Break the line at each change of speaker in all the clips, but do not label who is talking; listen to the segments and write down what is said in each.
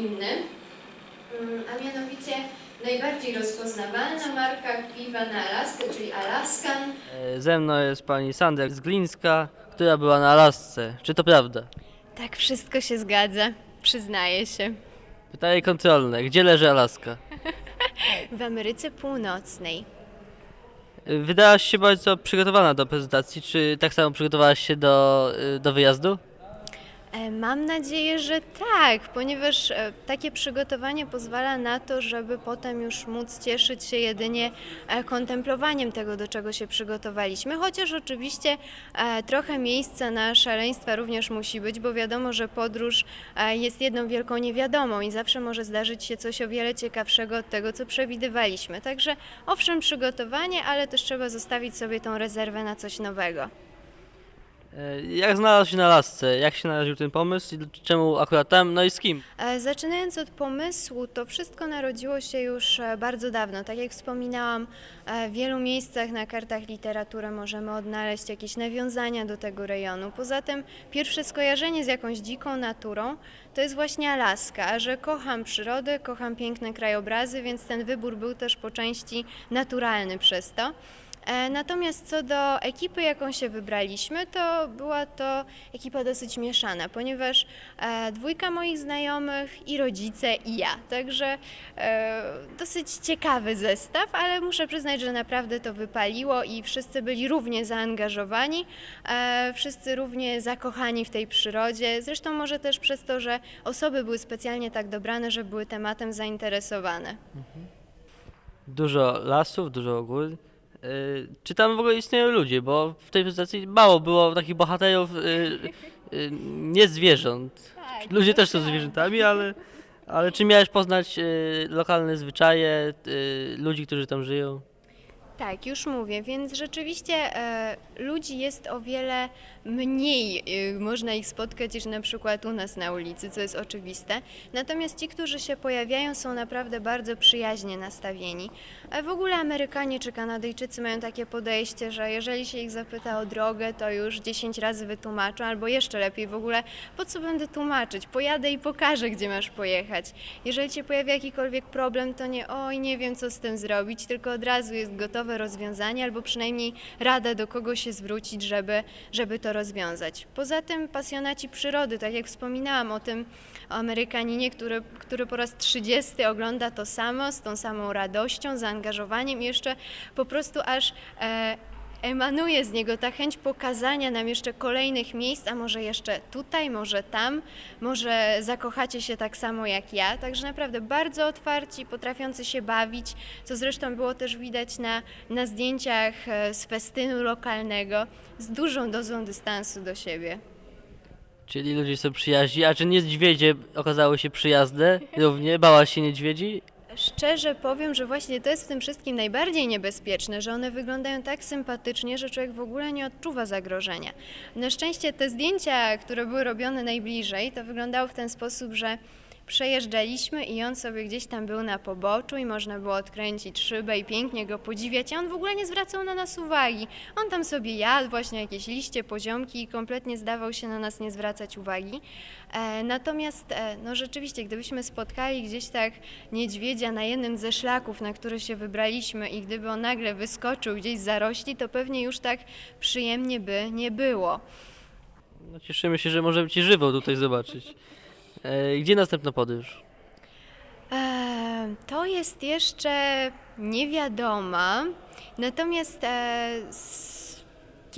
inny, Mm, a mianowicie najbardziej rozpoznawalna marka piwa na Alaskę, czyli Alaskan.
E, Ze mną jest pani Sander z Glińska, która była na Alasce. Czy to prawda?
Tak, wszystko się zgadza, przyznaję się.
Pytanie kontrolne. Gdzie leży Alaska?
W Ameryce Północnej.
E, Wydałaś się bardzo przygotowana do prezentacji. Czy tak samo przygotowałaś się do, e, do wyjazdu?
E, Mam nadzieję, że tak, ponieważ e, takie przygotowanie pozwala na to, żeby potem już móc cieszyć się jedynie e, kontemplowaniem tego, do czego się przygotowaliśmy. Chociaż oczywiście trochę miejsca na szaleństwa również musi być, bo wiadomo, że podróż jest jedną wielką niewiadomą i zawsze może zdarzyć się coś o wiele ciekawszego od tego, co przewidywaliśmy. Także owszem, przygotowanie, ale też trzeba zostawić sobie tą rezerwę na coś nowego.
E, Jak znalazł się na Alasce? Jak się narodził ten pomysł i czemu akurat tam? No i z kim?
E, Zaczynając od pomysłu, to wszystko narodziło się już e, bardzo dawno. Tak jak wspominałam, w wielu miejscach na kartach literatury możemy odnaleźć jakieś nawiązania do tego rejonu. Poza tym pierwsze skojarzenie z jakąś dziką naturą to jest właśnie Alaska, a że kocham przyrodę, kocham piękne krajobrazy, więc ten wybór był też po części naturalny przez to. E, Natomiast co do ekipy, jaką się wybraliśmy, to była to ekipa dosyć mieszana, ponieważ e, dwójka moich znajomych i rodzice i ja. Także e, dosyć ciekawy zestaw, ale muszę przyznać, że naprawdę to wypaliło i wszyscy byli równie zaangażowani, wszyscy równie zakochani w tej przyrodzie. Zresztą może też przez to, że osoby były specjalnie tak dobrane, że były tematem zainteresowane.
Dużo lasów, dużo gór. E, Czy tam w ogóle istnieją ludzie? Bo w tej prezentacji mało było takich bohaterów e, e, nie zwierząt. Ludzie też są zwierzętami, ale, ale czy miałeś poznać lokalne zwyczaje, ludzi, którzy tam żyją?
Tak, już mówię, więc rzeczywiście e, ludzi jest o wiele mniej, e, można ich spotkać niż na przykład u nas na ulicy, co jest oczywiste. Natomiast ci, którzy się pojawiają, są naprawdę bardzo przyjaźnie nastawieni. E, w ogóle Amerykanie czy Kanadyjczycy mają takie podejście, że jeżeli się ich zapyta o drogę, to już 10 razy wytłumaczą, albo jeszcze lepiej w ogóle, po co będę tłumaczyć? Pojadę i pokażę, gdzie masz pojechać. Jeżeli się pojawia jakikolwiek problem, to nie oj, nie wiem co z tym zrobić, tylko od razu jest gotowe rozwiązanie, albo przynajmniej rada do kogo się zwrócić, żeby, żeby to rozwiązać. Poza tym pasjonaci przyrody, tak jak wspominałam o tym o Amerykaninie, który, który po raz 30 ogląda to samo, z tą samą radością, zaangażowaniem jeszcze po prostu aż e, emanuje z niego ta chęć pokazania nam jeszcze kolejnych miejsc, a może jeszcze tutaj, może tam, może zakochacie się tak samo jak ja. Także naprawdę bardzo otwarci, potrafiący się bawić, co zresztą było też widać na, na zdjęciach e, z festynu lokalnego, z dużą dozą dystansu do siebie.
Czyli ludzie są przyjaźni, a czy niedźwiedzie okazały się przyjazne równie? Bałaś się niedźwiedzi?
Szczerze powiem, że właśnie to jest w tym wszystkim najbardziej niebezpieczne, że one wyglądają tak sympatycznie, że człowiek w ogóle nie odczuwa zagrożenia. Na szczęście te zdjęcia, które były robione najbliżej, to wyglądało w ten sposób, że przejeżdżaliśmy i on sobie gdzieś tam był na poboczu i można było odkręcić szybę i pięknie go podziwiać, a on w ogóle nie zwracał na nas uwagi. On tam sobie jadł właśnie jakieś liście, poziomki i kompletnie zdawał się na nas nie zwracać uwagi. E, natomiast e, no rzeczywiście, gdybyśmy spotkali gdzieś tak niedźwiedzia na jednym ze szlaków, na które się wybraliśmy i gdyby on nagle wyskoczył gdzieś z zarośli, to pewnie już tak przyjemnie by nie było.
No, cieszymy się, że możemy Ci żywo tutaj zobaczyć. E, Gdzie następna podróż?
E, To jest jeszcze niewiadoma, natomiast e,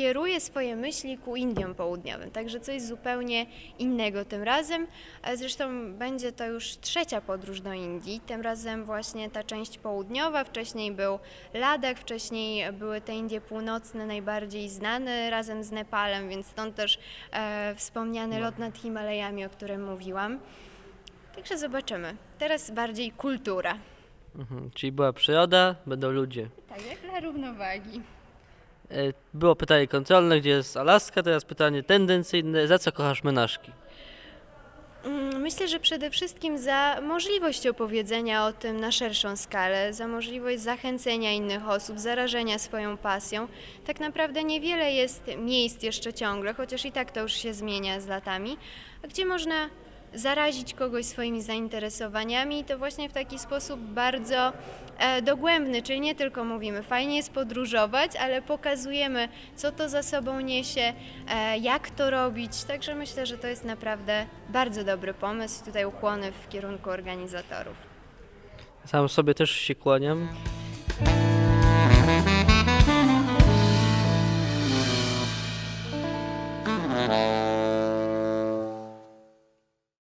kieruję swoje myśli ku Indiom Południowym, także coś zupełnie innego tym razem. E, Zresztą będzie to już trzecia podróż do Indii, tym razem właśnie ta część południowa, wcześniej był Ladakh, wcześniej były te Indie Północne najbardziej znane razem z Nepalem, więc stąd też e, wspomniany lot nad Himalajami, o którym mówiłam. Także zobaczymy. Teraz bardziej kultura.
Mhm. Czyli była przyroda, będą ludzie.
Tak, jak dla równowagi.
E, Było pytanie kontrolne, gdzie jest Alaska, teraz pytanie tendencyjne, za co kochasz menażki?
Mm, Myślę, że przede wszystkim za możliwość opowiedzenia o tym na szerszą skalę, za możliwość zachęcenia innych osób, zarażenia swoją pasją. Tak naprawdę niewiele jest miejsc jeszcze ciągle, chociaż i tak to już się zmienia z latami, gdzie można zarazić kogoś swoimi zainteresowaniami i to właśnie w taki sposób bardzo e, dogłębny, czyli nie tylko mówimy, fajnie jest podróżować, ale pokazujemy, co to za sobą niesie, e, jak to robić. Także myślę, że to jest naprawdę bardzo dobry pomysł. Tutaj ukłony w kierunku organizatorów.
Sam sobie też się kłaniam.